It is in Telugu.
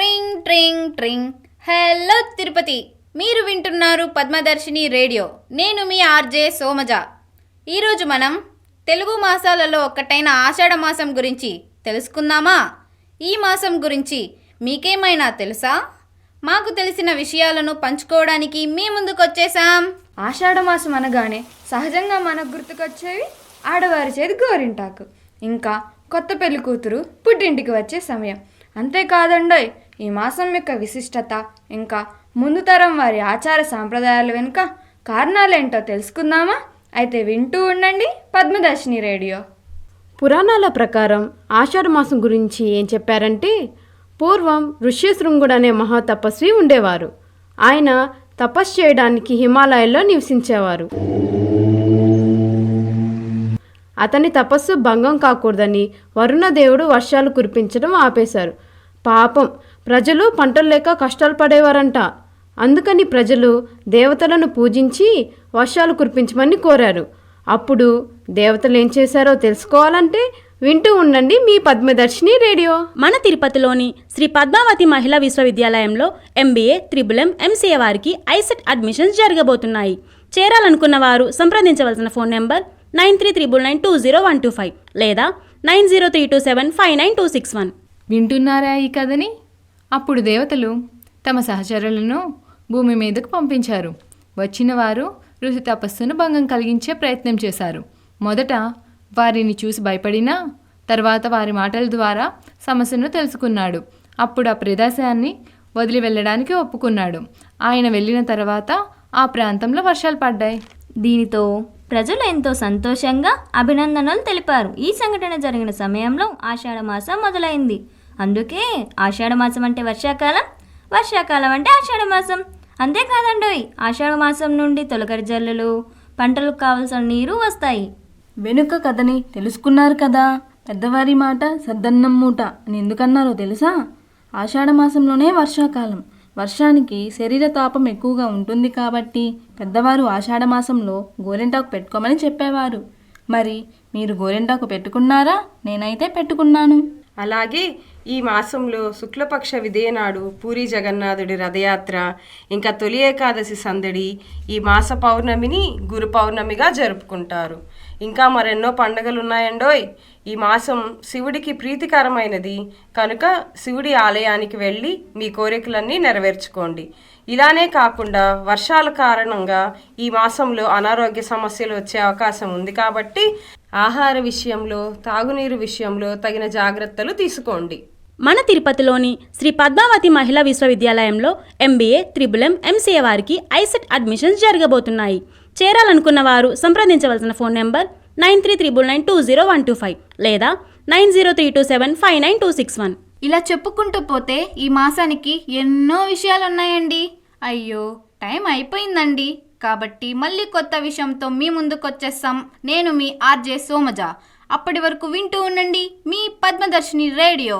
ట్రింగ్ ట్రింగ్ ట్రింగ్. హలో తిరుపతి. మీరు వింటున్నారు పద్మదర్శిని రేడియో. నేను మీ ఆర్జే సోమజ. ఈరోజు మనం తెలుగు మాసాలలో ఒకటైన ఆషాఢ మాసం గురించి తెలుసుకుందామా? ఈ మాసం గురించి మీకేమైనా తెలుసా? మాకు తెలిసిన విషయాలను పంచుకోవడానికి మీ ముందుకు వచ్చేసాం ఆషాఢమాసం అనగానే సహజంగా మనకు గుర్తుకొచ్చేవి ఆడవారి చేతి గోరింటాకు. ఇంకా కొత్త పెళ్ళి కూతురు పుట్టింటికి వచ్చే సమయం. అంతేకాదండోయ్ ఈ మాసం యొక్క విశిష్టత ఇంకా ముందు తరం వారి ఆచార సాంప్రదాయాల వెనుక కారణాలేంటో తెలుసుకుందామా? అయితే వింటూ ఉండండి పద్మదర్శిని రేడియో. పురాణాల ప్రకారం ఆషాఢ మాసం గురించి ఏం చెప్పారంటే పూర్వం ఋష్యశృంగుడు అనే మహాతపస్వి ఉండేవారు. ఆయన తపస్సు చేయడానికి హిమాలయాల్లో నివసించేవారు. అతని తపస్సు భంగం కాకూడదని వరుణదేవుడు వర్షాలు కురిపించడం ఆపేశారు. పాపం. ప్రజలు పంటలు లేక కష్టాలు పడేవారంట. అందుకని ప్రజలు దేవతలను పూజించి వర్షాలు కురిపించమని కోరారు. అప్పుడు దేవతలు ఏం చేశారో తెలుసుకోవాలంటే వింటూ ఉండండి మీ పద్మదర్శిని రేడియో. మన తిరుపతిలోని శ్రీ పద్మావతి మహిళా విశ్వవిద్యాలయంలో ఎంబీఏ త్రిబుల్ ఎం ఎంసీఏ వారికి ఐసెట్ అడ్మిషన్స్ జరగబోతున్నాయి. చేరాలనుకున్న వారు సంప్రదించవలసిన phone number nine three triple nine two zero one two five లేదా nine zero three two seven five nine two six one. వింటున్నారా ఈ కథని? అప్పుడు దేవతలు తమ సహచరులను భూమి మీదకు పంపించారు. వచ్చిన వారు ఋషి తపస్సును భంగం కలిగించే ప్రయత్నం చేశారు. మొదట వారిని చూసి భయపడినా తర్వాత వారి మాటల ద్వారా సమస్యను తెలుసుకున్నాడు. అప్పుడు ఆ ప్రదేశాన్ని వదిలి వెళ్ళడానికి ఒప్పుకున్నాడు. ఆయన వెళ్ళిన తర్వాత ఆ ప్రాంతంలో వర్షాలు పడ్డాయి. దీనితో ప్రజలు ఎంతో సంతోషంగా అభినందనలు తెలిపారు. ఈ సంఘటన జరిగిన సమయంలో ఆషాఢమాసం మొదలైంది. అందుకే ఆషాఢ మాసం అంటే వర్షాకాలం వర్షాకాలం అంటే ఆషాఢ మాసం. అంతేకాదండోయ్ ఆషాఢ మాసం నుండి తొలకరి జల్లులు పంటలకు కావలసిన నీరు వస్తాయి. వెనుక కథని తెలుసుకున్నారు కదా? పెద్దవారి మాట సద్దన్నం మూట అని ఎందుకన్నారో తెలుసా? ఆషాఢ మాసంలోనే వర్షాకాలం. వర్షానికి శరీర తాపం ఎక్కువగా ఉంటుంది కాబట్టి పెద్దవారు ఆషాఢ మాసంలో గోరింటాకు పెట్టుకోమని చెప్పేవారు. మరి మీరు గోరింటాకు పెట్టుకున్నారా? నేనైతే పెట్టుకున్నాను. అలాగే ఈ మాసంలో శుక్లపక్ష విదేనాడు పూరి జగన్నాథుడి రథయాత్ర ఇంకా తొలి ఏకాదశి సందడి ఈ మాస పౌర్ణమిని గురు పౌర్ణమిగా జరుపుకుంటారు. ఇంకా మరెన్నో పండుగలు ఉన్నాయండోయ్ ఈ మాసం శివుడికి ప్రీతికరమైనది. కనుక శివుడి ఆలయానికి వెళ్ళి మీ కోరికలన్నీ నెరవేర్చుకోండి. ఇలానే కాకుండా వర్షాల కారణంగా ఈ మాసంలో అనారోగ్య సమస్యలు వచ్చే అవకాశం ఉంది కాబట్టి ఆహార విషయంలో తాగునీరు విషయంలో తగిన జాగ్రత్తలు తీసుకోండి. మన తిరుపతిలోని శ్రీ పద్మావతి మహిళా విశ్వవిద్యాలయంలో ఎంబీఏ త్రిబులం ఎంసీఏ వారికి ఐసెట్ అడ్మిషన్స్ జరగబోతున్నాయి. చేరాలనుకున్న వారు సంప్రదించవలసిన phone number nine three triple nine two zero one two five లేదా nine zero three two seven five nine two six one. ఇలా చెప్పుకుంటూ పోతే ఈ మాసానికి ఎన్నో విషయాలు ఉన్నాయండి అయ్యో టైం అయిపోయిందండి. కాబట్టి మళ్ళీ కొత్త విషయంతో మీ ముందుకు వచ్చేస్తాం నేను మీ ఆర్జే సోమజ. అప్పటి వరకు వింటూ ఉండండి మీ పద్మదర్శిని రేడియో.